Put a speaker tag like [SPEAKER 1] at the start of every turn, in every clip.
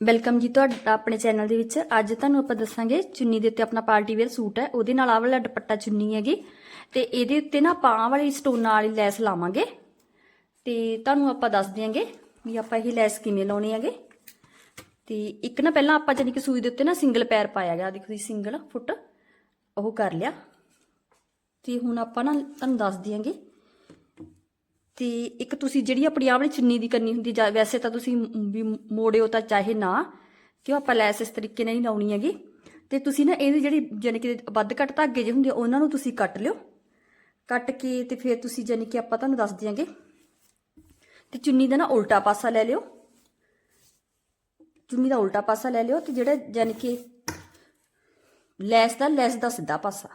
[SPEAKER 1] Welcome ਜੀ ਤੁਹਾਡਾ ਆਪਣੇ ਚੈਨਲ ਦੇ ਵਿੱਚ। ਅੱਜ ਤੁਹਾਨੂੰ ਆਪਾਂ ਦੱਸਾਂਗੇ ਚੁੰਨੀ ਦੇ ਉੱਤੇ ਆਪਣਾ ਪਾਰਟੀ ਵੇਅਰ ਸੂਟ ਹੈ। ਉਹਦੇ ਨਾਲ ਆਹ ਵਾਲਾ ਦੁਪੱਟਾ ਚੁੰਨੀ ਹੈਗੀ। ਤੇ ਇਹਦੇ ਉੱਤੇ ਨਾ ਆਪਾਂ ਆਹ ਵਾਲੀ ਸਟੋਨਾਂ ਵਾਲੀ ਲੈਸ ਲਾਵਾਂਗੇ। ਤੇ ਤੁਹਾਨੂੰ ਆਪਾਂ ਦੱਸ ਦਿਆਂਗੇ ਵੀ ਆਪਾਂ ਇਹ ਲੈਸ ਕਿਵੇਂ ਲਾਉਣੀ ਹੈਗੇ। ਤੇ ਇੱਕ ਨਾ ਪਹਿਲਾਂ ਆਪਾਂ ਜਾਨੀ ਕਿ ਸੂਈ ਦੇ ਉੱਤੇ ਨਾ ਸਿੰਗਲ ਪੈਰ ਪਾਇਆ ਗਿਆ। ਦੇਖੋ ਜੀ, ਸਿੰਗਲ ਫੁੱਟ ਉਹ ਕਰ ਲਿਆ। ਤੇ ਹੁਣ ਆਪਾਂ ਨਾ ਤੁਹਾਨੂੰ ਦੱਸ ਦਿਆਂਗੇ ਤੇ ਇੱਕ ਤੁਸੀਂ ਜਿਹੜੀ ਆਪਣੀ ਆਹ ਵਾਲੀ ਚੁੰਨੀ ਦੀ ਕਰਨੀ ਹੁੰਦੀ ਜਾਂ ਵੈਸੇ ਤਾਂ ਤੁਸੀਂ ਵੀ ਮੋੜਿਓ ਤਾਂ ਚਾਹੇ ਨਾ ਕਿਉਂ ਆਪਾਂ ਲੈਸ ਇਸ ਤਰੀਕੇ ਨਾਲ ਹੀ ਲਾਉਣੀ ਹੈਗੀ। ਤੇ ਤੁਸੀਂ ਨਾ ਇਹਦੀ ਜਿਹੜੀ ਜਾਨੀ ਕਿ ਵੱਧ ਘੱਟ ਧਾਗੇ ਜਿਹੇ ਹੁੰਦੇ ਆ, ਉਹਨਾਂ ਨੂੰ ਤੁਸੀਂ ਕੱਟ ਲਿਓ। ਕੱਟ ਕੇ ਤੇ ਫਿਰ ਤੁਸੀਂ ਜਾਨੀ ਕਿ ਆਪਾਂ ਤੁਹਾਨੂੰ ਦੱਸ ਦਿਆਂਗੇ। ਤੇ ਚੁੰਨੀ ਦਾ ਨਾ ਉਲਟਾ ਪਾਸਾ ਲੈ ਲਿਓ। ਚੁੰਨੀ ਦਾ ਉਲਟਾ ਪਾਸਾ ਲੈ ਲਿਓ ਤੇ ਜਿਹੜਾ ਜਾਨੀ ਕਿ ਲੈਸ ਦਾ ਲੈਸ ਦਾ ਸਿੱਧਾ ਪਾਸਾ।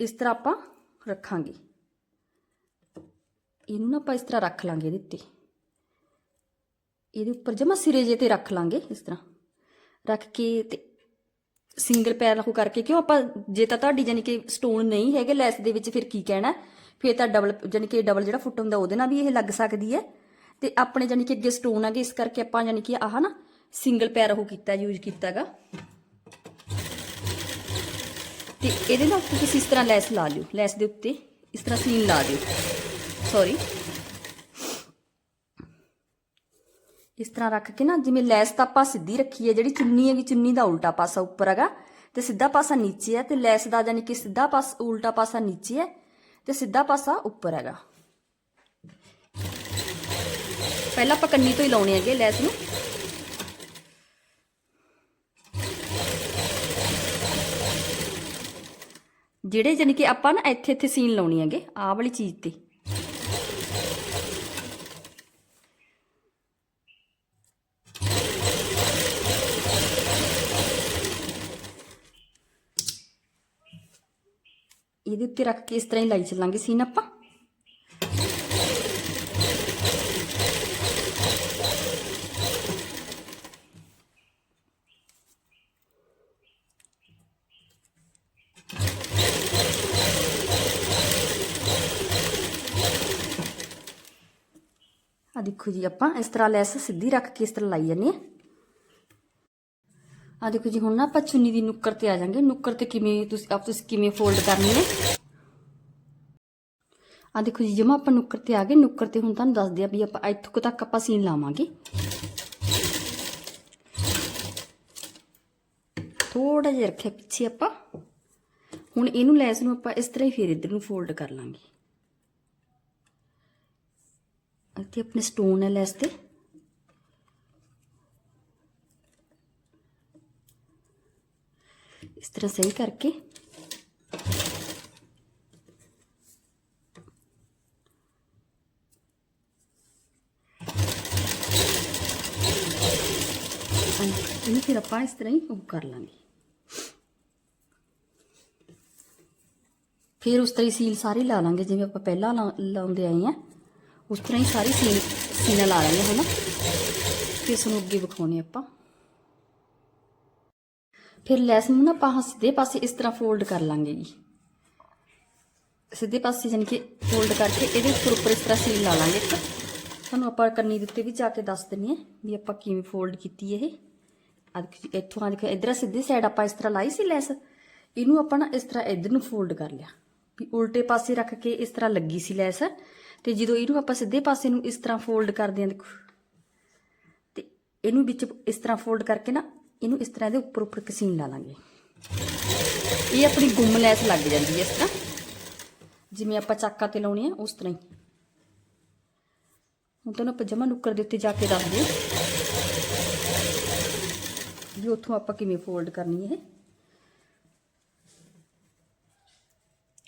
[SPEAKER 1] ਇਸ ਤਰ੍ਹਾਂ ਆਪਾਂ ਰੱਖਾਂਗੇ। ਇਹਨੂੰ ਨਾ ਆਪਾਂ ਇਸ ਤਰ੍ਹਾਂ ਰੱਖ ਲਾਂਗੇ ਇਹਦੇ ਉੱਤੇ ਇਹਦੇ ਉੱਪਰ ਜਮਾ ਸਿਰੇ ਜੇ ਤੇ ਰੱਖ ਲਾਂਗੇ ਇਸ ਤਰ੍ਹਾਂ ਰੱਖ ਕੇ ਤੇ ਸਿੰਗਲ ਪੈਰ ਲਾਹੂ ਕਰਕੇ ਕਿਉਂ ਆਪਾਂ ਜੇ ਤਾਂ ਤੁਹਾਡੀ ਜਾਨੀ ਕਿ ਸਟੋਨ ਨਹੀਂ ਹੈਗੇ ਲੈਸ ਦੇ ਵਿੱਚ ਫਿਰ ਕੀ ਕਹਿਣਾ ਫਿਰ ਤਾਂ ਡਬਲ ਜਾਨੀ ਕਿ ਡਬਲ ਜਿਹੜਾ ਫੁੱਟ ਹੁੰਦਾ ਉਹਦੇ ਨਾਲ ਵੀ ਇਹ ਲੱਗ ਸਕਦੀ ਹੈ ਤੇ ਆਪਣੇ ਜਾਨੀ ਕਿ ਅੱਗੇ ਸਟੋਨ ਹੈਗੇ ਇਸ ਕਰਕੇ ਆਪਾਂ ਜਾਨੀ ਕਿ ਆਹ ਨਾ ਸਿੰਗਲ ਪੈਰ ਉਹ ਕੀਤਾ ਯੂਜ਼ ਕੀਤਾਗਾ ਤੇ ਇਹਦੇ ਨਾਲ ਤੁਸੀਂ ਇਸ ਤਰ੍ਹਾਂ ਲੈਸ ਲਾ ਲਿਓ ਲੈਸ ਦੇ ਉੱਤੇ ਇਸ ਤਰ੍ਹਾਂ ਸੀਨ ਲਾ ਦਿਓ ਸੌਰੀ ਇਸ ਤਰ੍ਹਾਂ ਰੱਖ ਕੇ ਨਾ ਜਿਵੇਂ ਲੈਸ ਤਾਂ ਆਪਾਂ ਸਿੱਧੀ ਰੱਖੀ ਹੈ ਜਿਹੜੀ ਚੁੰਨੀ ਹੈਗੀ ਚੁੰਨੀ ਦਾ ਉਲਟਾ ਪਾਸਾ ਉੱਪਰ ਹੈਗਾ ਤੇ ਸਿੱਧਾ ਪਾਸਾ ਨੀਚੇ ਹੈ ਤੇ ਲੈਸ ਦਾ ਯਾਨੀ ਕਿ ਸਿੱਧਾ ਪਾਸ ਉਲਟਾ ਪਾਸਾ ਨੀਚੇ ਹੈ ਤੇ ਸਿੱਧਾ ਪਾਸਾ ਉੱਪਰ ਹੈਗਾ ਪਹਿਲਾਂ ਆਪਾਂ ਕੰਨੀ ਤੋਂ ਹੀ ਲਾਉਣੇ ਹੈਗੇ ਲੈਸ ਨੂੰ ਜਿਹੜੇ ਜਾਨੀ ਕਿ ਆਪਾਂ ਨਾ ਇੱਥੇ ਇੱਥੇ ਸੀਨ ਲਾਉਣੀ ਹੈਗੇ ਆਹ ਵਾਲੀ ਚੀਜ਼ ਤੇ ਇਹਦੇ ਉੱਤੇ ਰੱਖ ਕੇ ਇਸ ਤਰ੍ਹਾਂ ਹੀ ਲਾਈ ਚੱਲਾਂਗੇ ਸੀਨ ਆਪਾਂ। ਆ ਦੇਖੋ ਜੀ, ਆਪਾਂ ਇਸ ਤਰ੍ਹਾਂ ਲੈਸ ਸਿੱਧੀ ਰੱਖ ਕੇ ਇਸ ਤਰ੍ਹਾਂ ਲਾਈ ਜਾਂਦੇ ਆ ਆ ਦੇਖੋ ਜੀ, ਹੁਣ ਨਾ ਆਪਾਂ ਚੁੰਨੀ ਦੀ ਨੁੱਕਰ ਤੇ ਆ ਜਾਾਂਗੇ। ਨੁੱਕਰ ਤੇ ਕਿਵੇਂ ਤੁਸੀਂ ਆਪ ਤੁਸੀਂ ਕਿਵੇਂ ਫੋਲਡ ਕਰਨੀ ਹੈ? ਆ ਦੇਖੋ ਜੀ, ਜਮਾ ਆਪਾਂ ਨੁੱਕਰ ਤੇ ਆ ਗਏ। ਨੁੱਕਰ ਤੇ ਹੁਣ ਤੁਹਾਨੂੰ ਦੱਸਦੇ ਆ ਵੀ ਆਪਾਂ ਇੱਥੋਂ ਤੱਕ ਆਪਾਂ ਸੀਨ ਲਾਵਾਂਗੇ। ਥੋੜਾ ਜਿਹਾ ਰੱਖਿਆ ਪਿੱਛੇ ਆਪਾਂ। ਹੁਣ ਇਹਨੂੰ ਲੈਸ ਨੂੰ ਆਪਾਂ ਇਸ ਤਰ੍ਹਾਂ ਹੀ ਫੇਰ ਇੱਧਰ ਨੂੰ ਫੋਲਡ ਕਰ ਲਾਂਗੇ। ਇੱਥੇ ਆਪਣੇ ਸਟੋਨ ਹੈ ਲੈਸ ਤੇ। ਇਸ ਤਰ੍ਹਾਂ ਸਹੀ ਕਰਕੇ ਇਹਨੂੰ ਫਿਰ ਆਪਾਂ ਇਸ ਤਰ੍ਹਾਂ ਹੀ ਉਹ ਕਰ ਲਾਂਗੇ ਫਿਰ ਉਸ ਤਰ੍ਹਾਂ ਹੀ ਸੀਲ ਸਾਰੀ ਲਾ ਲਾਂਗੇ ਜਿਵੇਂ ਆਪਾਂ ਪਹਿਲਾਂ ਲਾ- ਲਾਉਂਦੇ ਆਏ ਆ ਉਸ ਤਰ੍ਹਾਂ ਹੀ ਸਾਰੀ ਸੀਲ ਸੀਨਾ ਲਾ ਲਾਂਗੇ ਹਨਾ ਫਿਰ ਇਸ ਨੂੰ ਅੱਗੇ ਵਿਖਾਉਣੇ ਆਪਾਂ ਫਿਰ ਲੈਸ ਨੂੰ ਨਾ ਆਪਾਂ ਸਿੱਧੇ ਪਾਸੇ ਇਸ ਤਰ੍ਹਾਂ ਫੋਲਡ ਕਰ ਲਾਂਗੇ ਜੀ। ਸਿੱਧੇ ਪਾਸੇ ਜਾਨੀ ਕਿ ਫੋਲਡ ਕਰਕੇ ਇਹਦੇ ਉੱਪਰ ਉੱਪਰ ਇਸ ਤਰ੍ਹਾਂ ਸੀਲ ਲਾ ਲਾਂਗੇ ਇੱਕ। ਤੁਹਾਨੂੰ ਆਪਾਂ ਕੰਨੀ ਦੇ ਉੱਤੇ ਵੀ ਜਾ ਕੇ ਦੱਸ ਦਿੰਨੀ ਆ ਵੀ ਆਪਾਂ ਕਿਵੇਂ ਫੋਲਡ ਕੀਤੀ ਇਹ। ਆ ਇੱਥੋਂ ਆ ਦੇਖੋ, ਇਧਰ ਸਿੱਧੀ ਸਾਈਡ ਆਪਾਂ ਇਸ ਤਰ੍ਹਾਂ ਲਾਈ ਸੀ ਲੈਸ। ਇਹਨੂੰ ਆਪਾਂ ਨਾ ਇਸ ਤਰ੍ਹਾਂ ਇਧਰ ਨੂੰ ਫੋਲਡ ਕਰ ਲਿਆ। ਵੀ ਉਲਟੇ ਪਾਸੇ ਰੱਖ ਕੇ ਇਸ ਤਰ੍ਹਾਂ ਲੱਗੀ ਸੀ ਲੈਸ। ਤੇ ਜਦੋਂ ਇਹਨੂੰ ਆਪਾਂ ਸਿੱਧੇ ਪਾਸੇ ਨੂੰ ਇਸ ਤਰ੍ਹਾਂ ਫੋਲਡ ਕਰਦੇ ਆ, ਦੇਖੋ। ਤੇ ਇਹਨੂੰ ਵਿੱਚ ਇਸ ਤਰ੍ਹਾਂ ਫੋਲਡ ਕਰਕੇ ਨਾ ਇਹਨੂੰ ਇਸ ਤਰ੍ਹਾਂ ਇਹਦੇ ਉੱਪਰ ਉੱਪਰ ਕਸੀਨ ਲਾ ਲਾਂਗੇ। ਇਹ ਆਪਣੀ ਗੁੰਮ ਲੈਸ ਲੱਗ ਜਾਂਦੀ ਹੈ ਇਸ ਤਰ੍ਹਾਂ। ਜਿਵੇਂ ਆਪਾਂ ਚਾਕਾ ਤੇ ਲਾਉਣੀ ਆ, ਉਸ ਤਰ੍ਹਾਂ ਹੀ। ਹੁਣ ਤੁਹਾਨੂੰ ਆਪਾਂ ਜਮਾ ਨੁੱਕਰ ਦੇ ਉੱਤੇ ਜਾ ਕੇ ਦੱਸ ਦਿਓ ਵੀ ਉੱਥੋਂ ਆਪਾਂ ਕਿਵੇਂ ਫੋਲਡ ਕਰਨੀ ਹੈ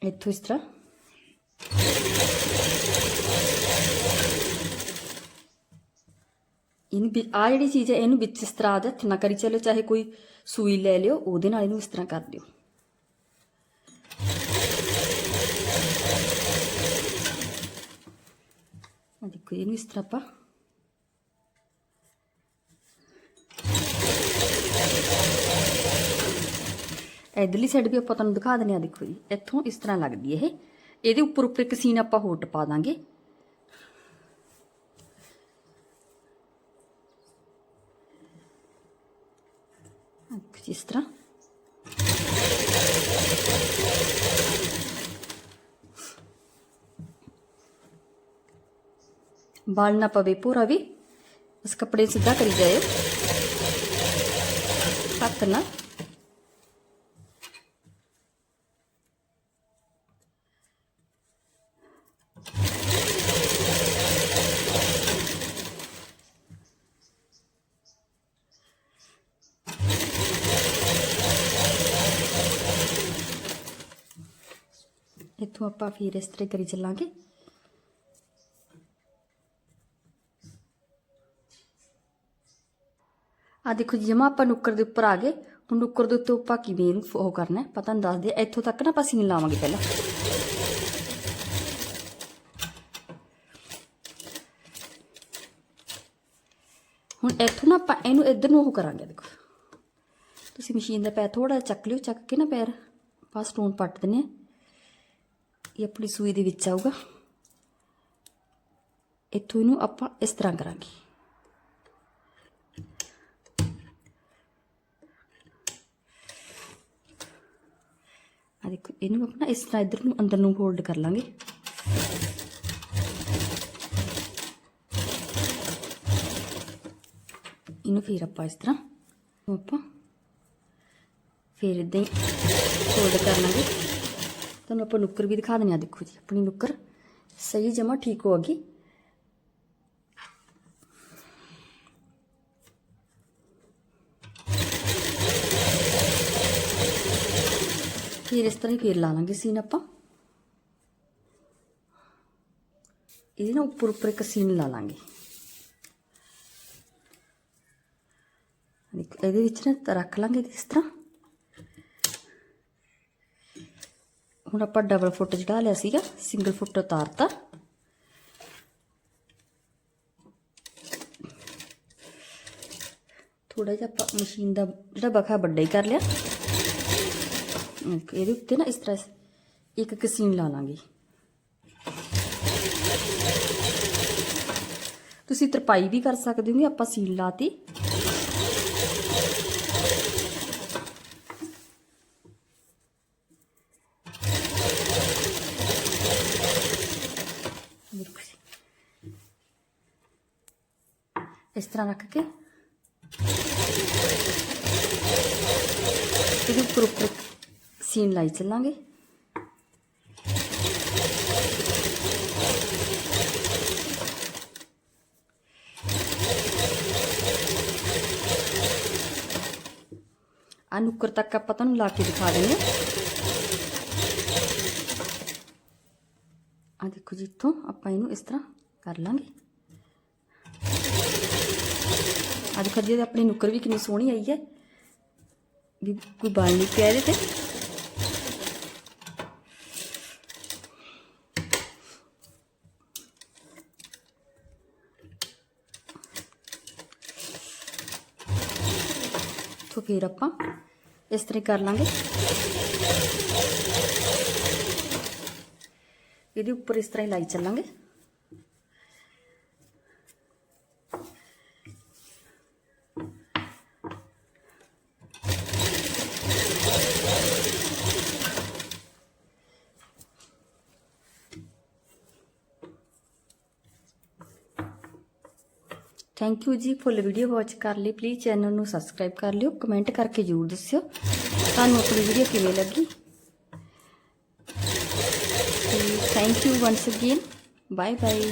[SPEAKER 1] ਇੱਥੋਂ ਇਸ ਤਰ੍ਹਾਂ। ਇਹਨੂੰ ਆ ਜਿਹੜੀ ਚੀਜ਼ ਹੈ, ਇਹਨੂੰ ਵਿੱਚ ਇਸ ਤਰ੍ਹਾਂ ਦੇ ਹੱਥ ਨਾ ਕਰੀ ਚਲੋ, ਚਾਹੇ ਕੋਈ ਸੂਈ ਲੈ ਲਿਓ, ਉਹਦੇ ਨਾਲ ਇਹਨੂੰ ਇਸ ਤਰ੍ਹਾਂ ਕਰ ਦਿਓ। ਆ ਦੇਖੋ, ਇਹਨੂੰ ਇਸ ਤਰ੍ਹਾਂ ਆਪਾਂ ਇਧਰਲੀ ਸਾਈਡ ਵੀ ਆਪਾਂ ਤੁਹਾਨੂੰ ਦਿਖਾ ਦਿੰਦੇ ਆ ਦੇਖੋ ਜੀ। ਇੱਥੋਂ ਇਸ ਤਰ੍ਹਾਂ ਲੱਗਦੀ ਇਹ। ਇਹਦੇ ਉੱਪਰ ਉੱਪਰ ਇੱਕ ਸੀਨ ਆਪਾਂ ਹੋਰ ਟਪਾ ਦਾਂਗੇ। ਦੇਖੋ ਇਸ ਤਰ੍ਹਾਂ ਬਾਲ ਨਾ ਪਵੇ ਪੂਰਾ ਵੀ ਉਸ ਕੱਪੜੇ ਨੂੰ ਸਿੱਧਾ ਕਰੀ ਜਾਏ ਹੱਥ ਨਾਲ ਇੱਥੋਂ ਆਪਾਂ ਫਿਰ ਇਸ ਤਰ੍ਹਾਂ ਕਰੀ ਚੱਲਾਂਗੇ। ਆ ਦੇਖੋ ਜੀ, ਜਮਾ ਆਪਾਂ ਨੁੱਕਰ ਦੇ ਉੱਪਰ ਆ ਗਏ। ਹੁਣ ਨੁੱਕਰ ਦੇ ਉੱਤੇ ਆਪਾਂ ਕਿਵੇਂ ਉਹ ਕਰਨਾ ਹੈ ਤੁਹਾਨੂੰ ਨਹੀਂ ਦੱਸਦੇ। ਇੱਥੋਂ ਤੱਕ ਨਾ ਆਪਾਂ ਸੀਨ ਲਾਵਾਂਗੇ ਪਹਿਲਾਂ। ਹੁਣ ਇੱਥੋਂ ਨਾ ਆਪਾਂ ਇਹਨੂੰ ਇੱਧਰ ਨੂੰ ਉਹ ਕਰਾਂਗੇ, ਦੇਖੋ। ਤੁਸੀਂ ਮਸ਼ੀਨ ਦਾ ਪੈਰ ਥੋੜਾ ਚੱਕ ਲਿਓ, ਚੱਕ ਕੇ ਨਾ ਪੈਰ। ਆਪਾਂ ਸਟੋਨ ਪੱਟ ਦਿੰਨੇ ਆ ਇਹ ਆਪਣੀ ਸੂਈ ਦੇ ਵਿੱਚ ਆਊਗਾ। ਇੱਥੋਂ ਇਹਨੂੰ ਆਪਾਂ ਇਸ ਤਰ੍ਹਾਂ ਕਰਾਂਗੇ। ਆ ਦੇਖੋ, ਇਹਨੂੰ ਆਪਣਾ ਇਸ ਤਰ੍ਹਾਂ ਇੱਧਰ ਨੂੰ, ਅੰਦਰ ਨੂੰ ਫੋਲਡ ਕਰ ਲਾਂਗੇ। ਇਹਨੂੰ ਫਿਰ ਆਪਾਂ ਇਸ ਤਰ੍ਹਾਂ ਆਪਾਂ ਫਿਰ ਇਦਾਂ ਹੀ ਫੋਲਡ ਕਰ ਲਾਂਗੇ। ਤੁਹਾਨੂੰ ਆਪਾਂ ਨੁੱਕਰ ਵੀ ਦਿਖਾ ਦਿੰਦੇ ਆ ਦੇਖੋ ਜੀ, ਆਪਣੀ ਨੁੱਕਰ। ਸਹੀ ਜਮਾ ਠੀਕ ਹੋ ਗਈ। ਫਿਰ ਇਸ ਤਰ੍ਹਾਂ ਹੀ ਫੇਰ ਲਾ ਲਾਂਗੇ ਸੀਨ ਆਪਾਂ। ਇਹਦੇ ਨਾਲ ਉੱਪਰ ਉੱਪਰ ਇੱਕ ਸੀਨ ਲਾ ਲਾਂਗੇ। ਇਹਦੇ ਵਿੱਚ ਨਾ ਰੱਖ ਲਾਂਗੇ ਇਸ ਤਰ੍ਹਾਂ। ਹੁਣ ਆਪਾਂ ਡਬਲ ਫੁੱਟ ਜਿਹੜਾ ਲਿਆ ਸੀਗਾ ਸਿੰਗਲ ਫੁੱਟ ਉਤਾਰਤਾ। ਥੋੜਾ ਜਿਹਾ ਆਪਾਂ ਮਸ਼ੀਨ ਦਾ ਜਿਹੜਾ ਬਖਾ ਵੱਡਾ ਹੀ ਕਰ ਲਿਆ। ਇਹਦੇ ਉੱਤੇ ਨਾ ਇਸ ਤਰ੍ਹਾਂ ਇੱਕ ਕਸੀਨ ਲਾ ਲਾਂਗੇ। ਤੁਸੀਂ ਤਰਪਾਈ ਵੀ ਕਰ ਸਕਦੇ ਹੋ, ਆਪਾਂ ਸੀਨ ਲਾਤੀ ਦੇਖੋ ਜੀ। ਇਸ ਤਰ੍ਹਾਂ ਰੱਖ ਕੇ ਇਹਦੇ ਉੱਪਰ ਉੱਪਰ ਸੀਨ ਲਾਈ ਚੱਲਾਂਗੇ ਆ ਨੁੱਕਰ ਤੱਕ ਆਪਾਂ ਤੁਹਾਨੂੰ ਲਾ ਕੇ ਦਿਖਾ ਦਿੰਦੇ ਆ ਦੇਖੋ ਜੀ ਇੱਥੋਂ ਆਪਾਂ ਇਹਨੂੰ ਇਸ ਤਰ੍ਹਾਂ ਕਰ ਲਾਂਗੇ ਆ ਦੇਖੋ ਜੀ ਆਪਣੀ ਨੁੱਕਰ ਵੀ ਕਿੰਨੀ ਸੋਹਣੀ ਆਈ ਹੈ। ਵੀ ਕੋਈ ਬਾਲ ਨਹੀਂ ਪਿਆ ਇਹਦੇ ਤੇ। ਤੋ ਫਿਰ ਆਪਾਂ ਇਸ ਤਰ੍ਹਾਂ ਕਰ ਲਾਂਗੇ। ਇਹਦੇ ਉੱਪਰ ਇਸ ਤਰ੍ਹਾਂ ਹੀ ਲਾਈ ਚੱਲਾਂਗੇ। ਥੈਂਕ ਯੂ ਜੀ ਫੁੱਲ ਵੀਡੀਓ ਵਾਚ ਕਰ ਲਈ. ਪਲੀਜ਼ ਚੈਨਲ ਨੂੰ ਸਬਸਕ੍ਰਾਈਬ ਕਰ ਲਿਓ. ਕਮੈਂਟ ਕਰਕੇ ਜ਼ਰੂਰ ਦੱਸਿਓ ਤੁਹਾਨੂੰ ਆਪਣੀ ਵੀਡੀਓ ਕਿਵੇਂ ਲੱਗੀ। Thank you once again bye bye